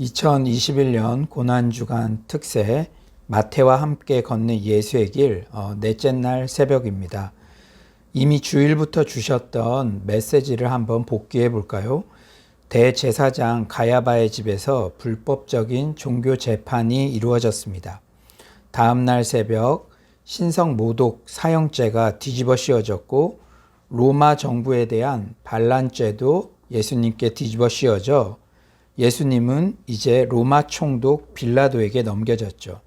2021년 고난주간 특세 마태와 함께 걷는 예수의 길 어, 넷째 날 새벽입니다. 이미 주일부터 주셨던 메시지를 한번 복귀해 볼까요? 대제사장 가야바의 집에서 불법적인 종교 재판이 이루어졌습니다. 다음 날 새벽 신성 모독 사형죄가 뒤집어 씌워졌고 로마 정부에 대한 반란죄도 예수님께 뒤집어 씌워져 예수님은 이제 로마 총독 빌라도에게 넘겨졌죠.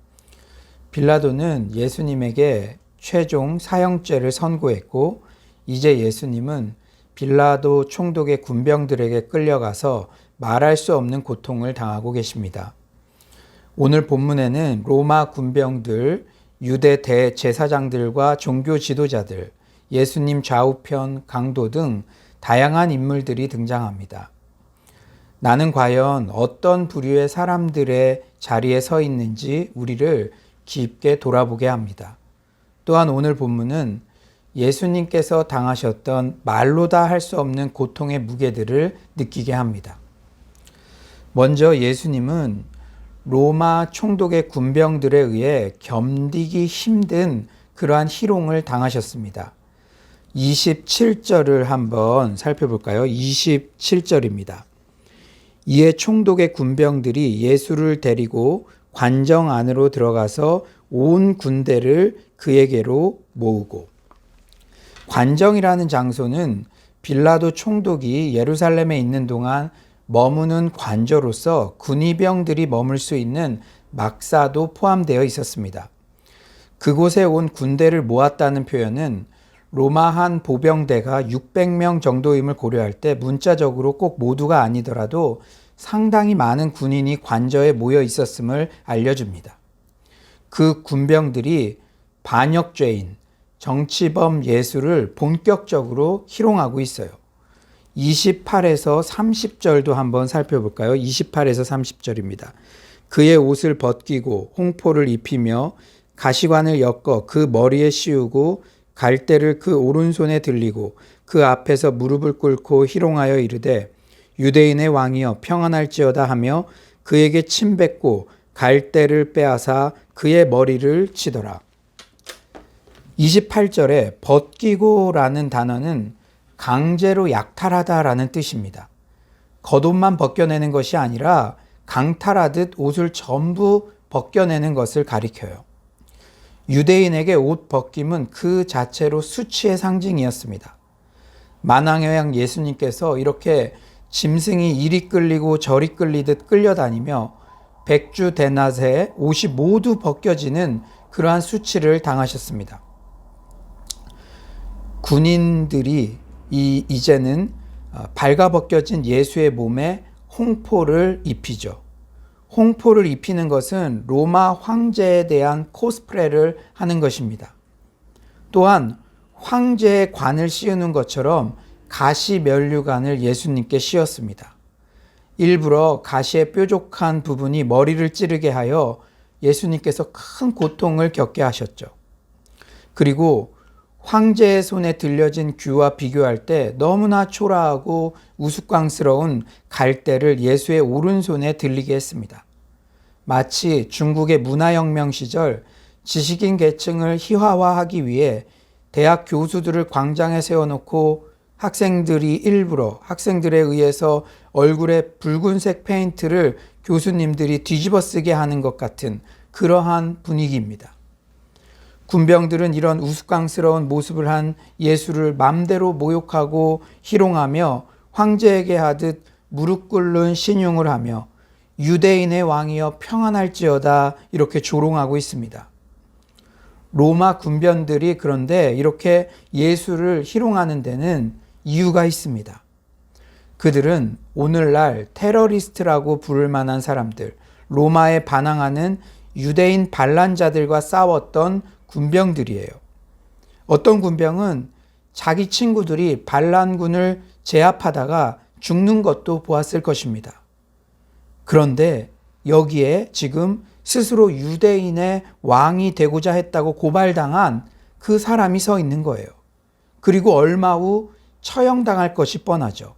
빌라도는 예수님에게 최종 사형죄를 선고했고 이제 예수님은 빌라도 총독의 군병들에게 끌려가서 말할 수 없는 고통을 당하고 계십니다. 오늘 본문에는 로마 군병들, 유대 대제사장들과 종교 지도자들, 예수님 좌우편 강도 등 다양한 인물들이 등장합니다. 나는 과연 어떤 부류의 사람들의 자리에 서 있는지 우리를 깊게 돌아보게 합니다. 또한 오늘 본문은 예수님께서 당하셨던 말로 다 할 수 없는 고통의 무게들을 느끼게 합니다. 먼저 예수님은 로마 총독의 군병들에 의해 겸디기 힘든 그러한 희롱을 당하셨습니다. 27절을 한번 살펴볼까요? 27절입니다. 이에 총독의 군병들이 예수를 데리고 관정 안으로 들어가서 온 군대를 그에게로 모으고 관정이라는 장소는 빌라도 총독이 예루살렘에 있는 동안 머무는 관저로서 군의병들이 머물 수 있는 막사도 포함되어 있었습니다. 그곳에 온 군대를 모았다는 표현은 로마 한 보병대가 600명 정도임을 고려할 때 문자적으로 꼭 모두가 아니더라도 상당히 많은 군인이 관저에 모여 있었음을 알려줍니다. 그 군병들이 반역죄인, 정치범 예수를 본격적으로 희롱하고 있어요. 28에서 30절도 한번 살펴볼까요? 28에서 30절입니다. 그의 옷을 벗기고 홍포를 입히며 가시관을 엮어 그 머리에 씌우고 갈대를 그 오른손에 들리고 그 앞에서 무릎을 꿇고 희롱하여 이르되 유대인의 왕이여 평안할지어다 하며 그에게 침뱉고 갈대를 빼앗아 그의 머리를 치더라. 28절에 벗기고라는 단어는 강제로 약탈하다라는 뜻입니다. 겉옷만 벗겨내는 것이 아니라 강탈하듯 옷을 전부 벗겨내는 것을 가리켜요. 유대인에게 옷 벗김은 그 자체로 수치의 상징이었습니다. 만왕여양 예수님께서 이렇게 짐승이 이리 끌리고 저리 끌리듯 끌려다니며 백주 대낮에 옷이 모두 벗겨지는 그러한 수치를 당하셨습니다. 군인들이 이, 이제는 어, 발가벗겨진 예수의 몸에 홍포를 입히죠. 홍포를 입히는 것은 로마 황제에 대한 코스프레를 하는 것입니다. 또한 황제의 관을 씌우는 것처럼 가시 면류관을 예수님께 씌웠습니다. 일부러 가시의 뾰족한 부분이 머리를 찌르게 하여 예수님께서 큰 고통을 겪게 하셨죠. 그리고 황제의 손에 들려진 규와 비교할 때 너무나 초라하고 우스꽝스러운 갈대를 예수의 오른손에 들리게 했습니다. 마치 중국의 문화혁명 시절 지식인 계층을 희화화하기 위해 대학 교수들을 광장에 세워놓고 학생들이 일부러 학생들에 의해서 얼굴에 붉은색 페인트를 교수님들이 뒤집어 쓰게 하는 것 같은 그러한 분위기입니다. 군병들은 이런 우스꽝스러운 모습을 한 예수를 맘대로 모욕하고 희롱하며 황제에게 하듯 무릎 꿇는 신용을 하며 유대인의 왕이여 평안할지어다 이렇게 조롱하고 있습니다. 로마 군변들이 그런데 이렇게 예수를 희롱하는 데는 이유가 있습니다. 그들은 오늘날 테러리스트라고 부를 만한 사람들, 로마에 반항하는 유대인 반란자들과 싸웠던 군병들이에요. 어떤 군병은 자기 친구들이 반란군을 제압하다가 죽는 것도 보았을 것입니다. 그런데 여기에 지금 스스로 유대인의 왕이 되고자 했다고 고발당한 그 사람이 서 있는 거예요. 그리고 얼마 후 처형당할 것이 뻔하죠.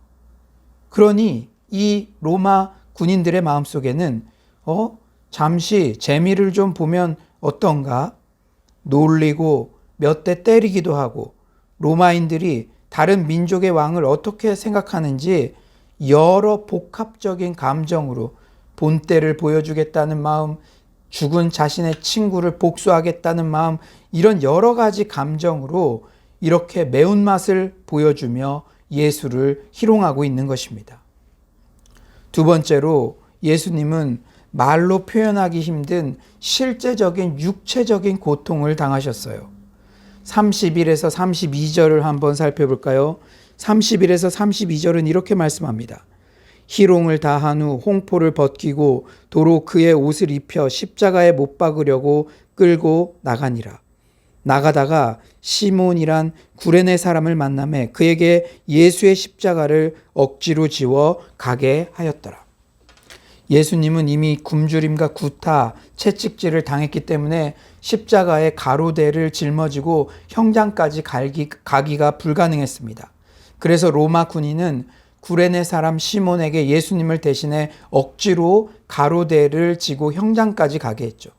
그러니 이 로마 군인들의 마음속에는 어? 잠시 재미를 좀 보면 어떤가? 놀리고 몇 대 때리기도 하고 로마인들이 다른 민족의 왕을 어떻게 생각하는지 여러 복합적인 감정으로 본때를 보여주겠다는 마음, 죽은 자신의 친구를 복수하겠다는 마음, 이런 여러 가지 감정으로 이렇게 매운맛을 보여주며 예수를 희롱하고 있는 것입니다. 두 번째로 예수님은 말로 표현하기 힘든 실제적인 육체적인 고통을 당하셨어요. 31에서 32절을 한번 살펴볼까요? 31에서 32절은 이렇게 말씀합니다. 희롱을 다한 후 홍포를 벗기고 도로 그의 옷을 입혀 십자가에 못 박으려고 끌고 나가니라. 나가다가 시몬이란 구레네 사람을 만남에 그에게 예수의 십자가를 억지로 지워 가게 하였더라. 예수님은 이미 굶주림과 구타, 채찍질을 당했기 때문에 십자가에 가로대를 짊어지고 형장까지 갈기, 가기가 불가능했습니다. 그래서 로마 군인은 구레네 사람 시몬에게 예수님을 대신해 억지로 가로대를 지고 형장까지 가게 했죠.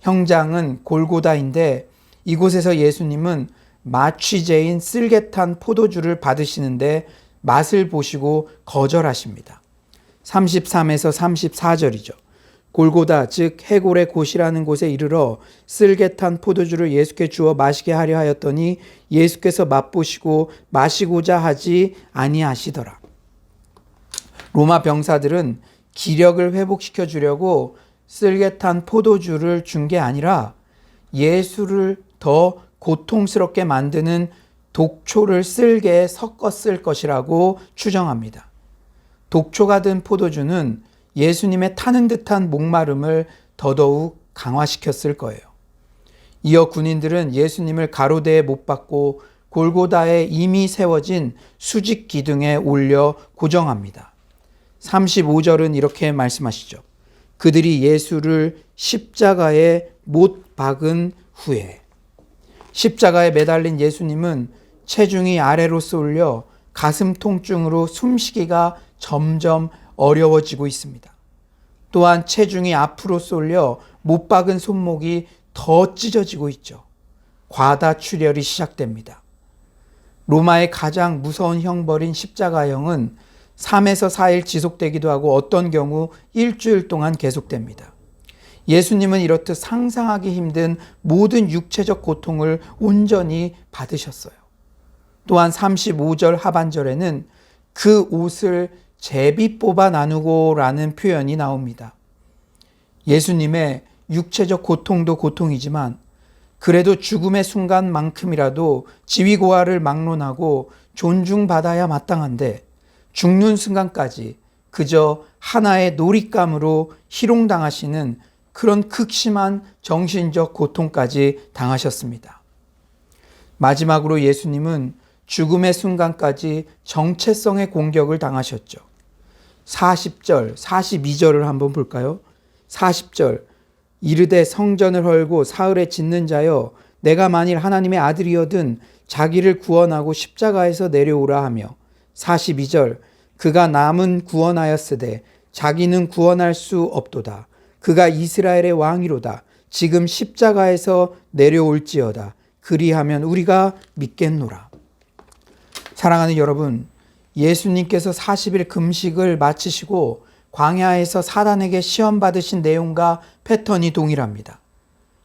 형장은 골고다인데 이곳에서 예수님은 마취제인 쓸개탄 포도주를 받으시는데 맛을 보시고 거절하십니다. 33에서 34절이죠. 골고다 즉 해골의 곳이라는 곳에 이르러 쓸개 탄 포도주를 예수께 주어 마시게 하려 하였더니 예수께서 맛보시고 마시고자 하지 아니하시더라. 로마 병사들은 기력을 회복시켜 주려고 쓸개 탄 포도주를 준 게 아니라 예수를 더 고통스럽게 만드는 독초를 쓸개에 섞었을 것이라고 추정합니다. 독초가 든 포도주는 예수님의 타는 듯한 목마름을 더더욱 강화시켰을 거예요. 이어 군인들은 예수님을 가로대에 못 박고 골고다에 이미 세워진 수직 기둥에 올려 고정합니다. 35절은 이렇게 말씀하시죠. 그들이 예수를 십자가에 못 박은 후에 십자가에 매달린 예수님은 체중이 아래로 쏠려 가슴 통증으로 숨쉬기가 점점 어려워지고 있습니다. 또한 체중이 앞으로 쏠려 못 박은 손목이 더 찢어지고 있죠. 과다 출혈이 시작됩니다. 로마의 가장 무서운 형벌인 십자가형은 3에서 4일 지속되기도 하고 어떤 경우 일주일 동안 계속됩니다. 예수님은 이렇듯 상상하기 힘든 모든 육체적 고통을 온전히 받으셨어요. 또한 35절 하반절에는 그 옷을 제비 뽑아 나누고라는 표현이 나옵니다. 예수님의 육체적 고통도 고통이지만 그래도 죽음의 순간만큼이라도 지위고하를 막론하고 존중받아야 마땅한데 죽는 순간까지 그저 하나의 놀잇감으로 희롱당하시는 그런 극심한 정신적 고통까지 당하셨습니다. 마지막으로 예수님은 죽음의 순간까지 정체성의 공격을 당하셨죠. 40절, 42절을 한번 볼까요? 40절. 이르되 성전을 헐고 사흘에 짓는 자여 내가 만일 하나님의 아들이어든 자기를 구원하고 십자가에서 내려오라 하며 42절 그가 남은 구원하였으되 자기는 구원할 수 없도다. 그가 이스라엘의 왕이로다. 지금 십자가에서 내려올지어다. 그리하면 우리가 믿겠노라. 사랑하는 여러분, 예수님께서 40일 금식을 마치시고 광야에서 사단에게 시험 받으신 내용과 패턴이 동일합니다.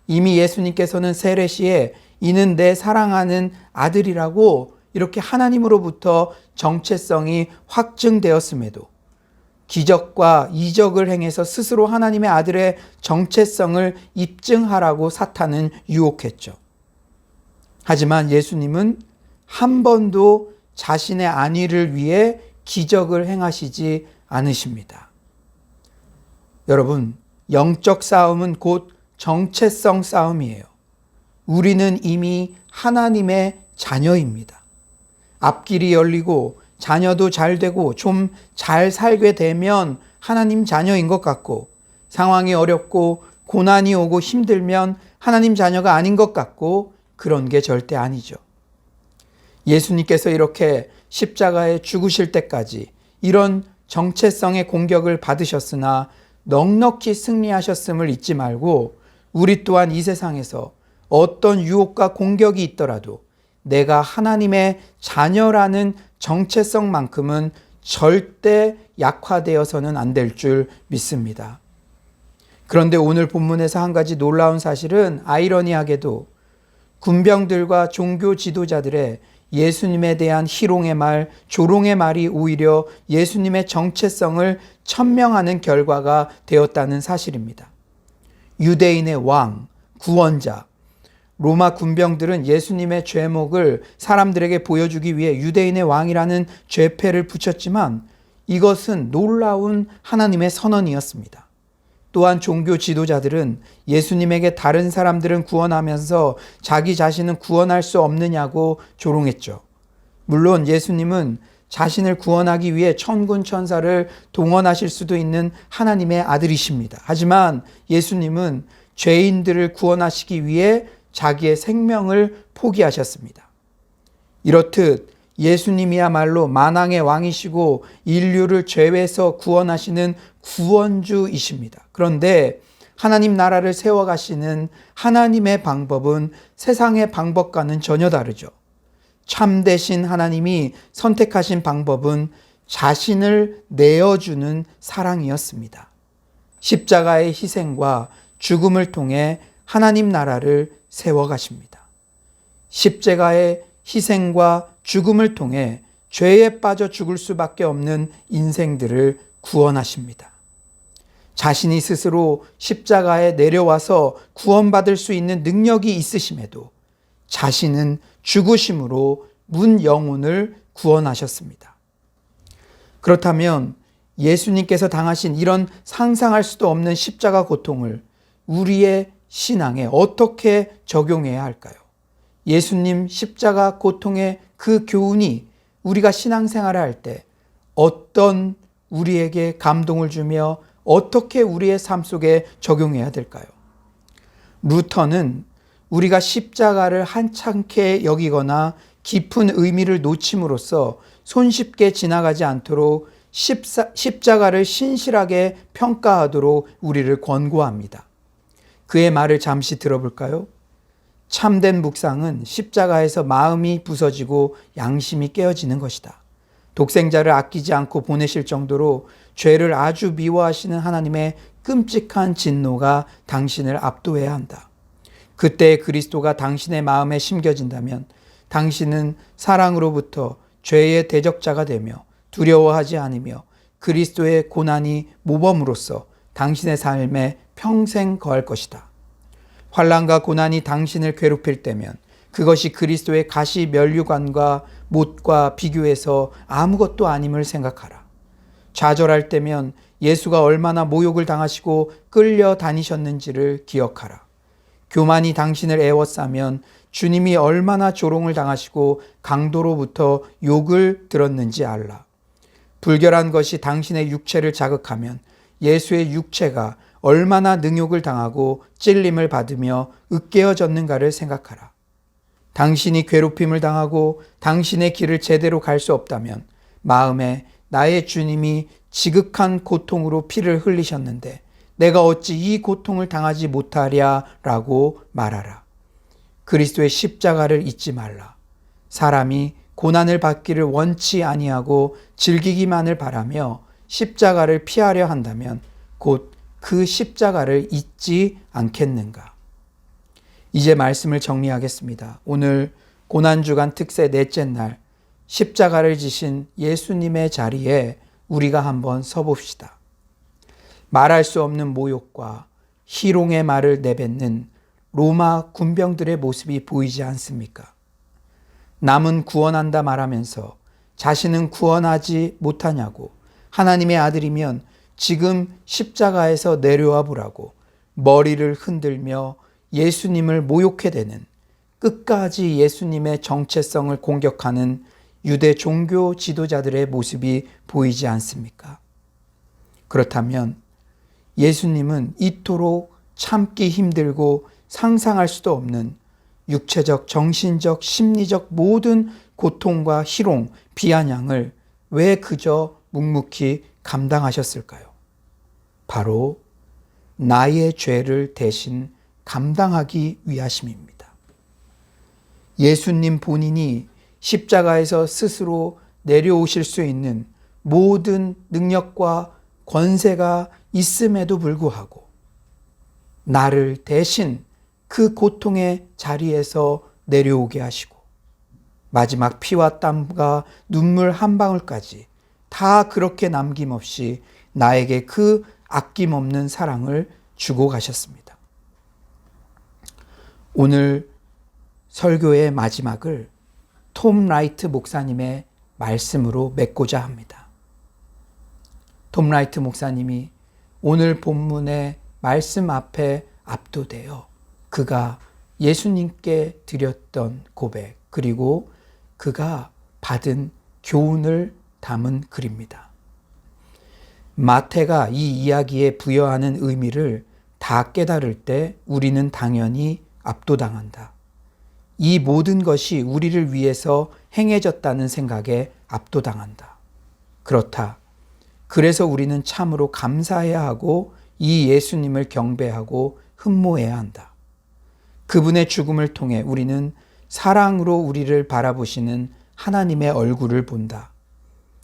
이미 예수님께서는 세례시에 이는 내 사랑하는 아들이라고 이렇게 하나님으로부터 정체성이 확증되었음에도 기적과 이적을 행해서 스스로 하나님의 아들의 정체성을 입증하라고 사탄은 유혹했죠. 하지만 예수님은 한 번도 자신의 안위를 위해 기적을 행하시지 않으십니다. 여러분, 영적 싸움은 곧 정체성 싸움이에요. 우리는 이미 하나님의 자녀입니다. 앞길이 열리고 자녀도 잘 되고 좀 잘 살게 되면 하나님 자녀인 것 같고 상황이 어렵고 고난이 오고 힘들면 하나님 자녀가 아닌 것 같고 그런 게 절대 아니죠. 예수님께서 이렇게 십자가에 죽으실 때까지 이런 정체성의 공격을 받으셨으나 넉넉히 승리하셨음을 잊지 말고 우리 또한 이 세상에서 어떤 유혹과 공격이 있더라도 내가 하나님의 자녀라는 정체성만큼은 절대 약화되어서는 안 될 줄 믿습니다. 그런데 오늘 본문에서 한 가지 놀라운 사실은 아이러니하게도 군병들과 종교 지도자들의 예수님에 대한 희롱의 말, 조롱의 말이 오히려 예수님의 정체성을 천명하는 결과가 되었다는 사실입니다. 유대인의 왕, 구원자, 로마 군병들은 예수님의 죄목을 사람들에게 보여주기 위해 유대인의 왕이라는 죄패를 붙였지만 이것은 놀라운 하나님의 선언이었습니다. 또한 종교 지도자들은 예수님에게 다른 사람들은 구원하면서 자기 자신은 구원할 수 없느냐고 조롱했죠. 물론 예수님은 자신을 구원하기 위해 천군 천사를 동원하실 수도 있는 하나님의 아들이십니다. 하지만 예수님은 죄인들을 구원하시기 위해 자기의 생명을 포기하셨습니다. 이렇듯 예수님이야말로 만왕의 왕이시고 인류를 죄에서 구원하시는 구원주이십니다. 그런데 하나님 나라를 세워가시는 하나님의 방법은 세상의 방법과는 전혀 다르죠. 참되신 하나님이 선택하신 방법은 자신을 내어주는 사랑이었습니다. 십자가의 희생과 죽음을 통해 하나님 나라를 세워가십니다. 십자가의 희생과 죽음을 통해 죄에 빠져 죽을 수밖에 없는 인생들을 구원하십니다. 자신이 스스로 십자가에 내려와서 구원받을 수 있는 능력이 있으심에도 자신은 죽으심으로 문 영혼을 구원하셨습니다. 그렇다면 예수님께서 당하신 이런 상상할 수도 없는 십자가 고통을 우리의 신앙에 어떻게 적용해야 할까요? 예수님 십자가 고통의 그 교훈이 우리가 신앙생활을 할 때 어떤 우리에게 감동을 주며 어떻게 우리의 삶 속에 적용해야 될까요? 루터는 우리가 십자가를 한창케 여기거나 깊은 의미를 놓침으로써 손쉽게 지나가지 않도록 십사, 십자가를 신실하게 평가하도록 우리를 권고합니다. 그의 말을 잠시 들어볼까요? 참된 묵상은 십자가에서 마음이 부서지고 양심이 깨어지는 것이다. 독생자를 아끼지 않고 보내실 정도로 죄를 아주 미워하시는 하나님의 끔찍한 진노가 당신을 압도해야 한다. 그때 그리스도가 당신의 마음에 심겨진다면 당신은 사랑으로부터 죄의 대적자가 되며 두려워하지 않으며 그리스도의 고난이 모범으로서 당신의 삶에 평생 거할 것이다. 환란과 고난이 당신을 괴롭힐 때면 그것이 그리스도의 가시 면류관과 못과 비교해서 아무것도 아님을 생각하라. 좌절할 때면 예수가 얼마나 모욕을 당하시고 끌려 다니셨는지를 기억하라. 교만이 당신을 애워싸면 주님이 얼마나 조롱을 당하시고 강도로부터 욕을 들었는지 알라. 불결한 것이 당신의 육체를 자극하면 예수의 육체가 얼마나 능욕을 당하고 찔림을 받으며 으깨어졌는가를 생각하라. 당신이 괴롭힘을 당하고 당신의 길을 제대로 갈 수 없다면 마음에 나의 주님이 지극한 고통으로 피를 흘리셨는데 내가 어찌 이 고통을 당하지 못하랴 라고 말하라. 그리스도의 십자가를 잊지 말라. 사람이 고난을 받기를 원치 아니하고 즐기기만을 바라며 십자가를 피하려 한다면 곧 그 십자가를 잊지 않겠는가? 이제 말씀을 정리하겠습니다. 오늘 고난주간 특세 넷째 날 십자가를 지신 예수님의 자리에 우리가 한번 서봅시다. 말할 수 없는 모욕과 희롱의 말을 내뱉는 로마 군병들의 모습이 보이지 않습니까? 남은 구원한다 말하면서 자신은 구원하지 못하냐고 하나님의 아들이면 지금 십자가에서 내려와 보라고 머리를 흔들며 예수님을 모욕해 대는 끝까지 예수님의 정체성을 공격하는 유대 종교 지도자들의 모습이 보이지 않습니까? 그렇다면 예수님은 이토록 참기 힘들고 상상할 수도 없는 육체적, 정신적, 심리적 모든 고통과 희롱, 비아냥을 왜 그저 묵묵히 감당하셨을까요? 바로 나의 죄를 대신 감당하기 위하심입니다. 예수님 본인이 십자가에서 스스로 내려오실 수 있는 모든 능력과 권세가 있음에도 불구하고 나를 대신 그 고통의 자리에서 내려오게 하시고 마지막 피와 땀과 눈물 한 방울까지 다 그렇게 남김없이 나에게 그 아낌없는 사랑을 주고 가셨습니다. 오늘 설교의 마지막을 톰 라이트 목사님의 말씀으로 맺고자 합니다. 톰 라이트 목사님이 오늘 본문의 말씀 앞에 압도되어 그가 예수님께 드렸던 고백 그리고 그가 받은 교훈을 담은 글입니다. 마태가 이 이야기에 부여하는 의미를 다 깨달을 때 우리는 당연히 압도당한다. 이 모든 것이 우리를 위해서 행해졌다는 생각에 압도당한다. 그렇다. 그래서 우리는 참으로 감사해야 하고 이 예수님을 경배하고 흠모해야 한다. 그분의 죽음을 통해 우리는 사랑으로 우리를 바라보시는 하나님의 얼굴을 본다.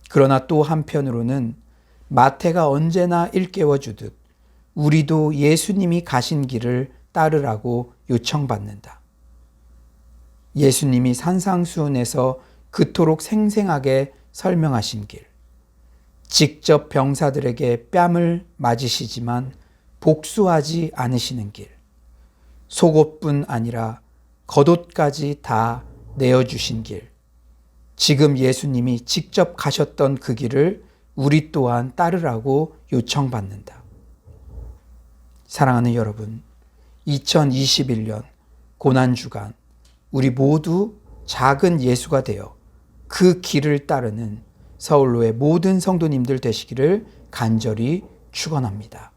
그러나 또 한편으로는 마태가 언제나 일깨워 주듯 우리도 예수님이 가신 길을 따르라고 요청받는다. 예수님이 산상수훈에서 그토록 생생하게 설명하신 길. 직접 병사들에게 뺨을 맞으시지만 복수하지 않으시는 길. 속옷뿐 아니라 겉옷까지 다 내어주신 길. 지금 예수님이 직접 가셨던 그 길을 우리 또한 따르라고 요청받는다. 사랑하는 여러분, 2021년 고난주간, 우리 모두 작은 예수가 되어 그 길을 따르는 서울로의 모든 성도님들 되시기를 간절히 축원합니다.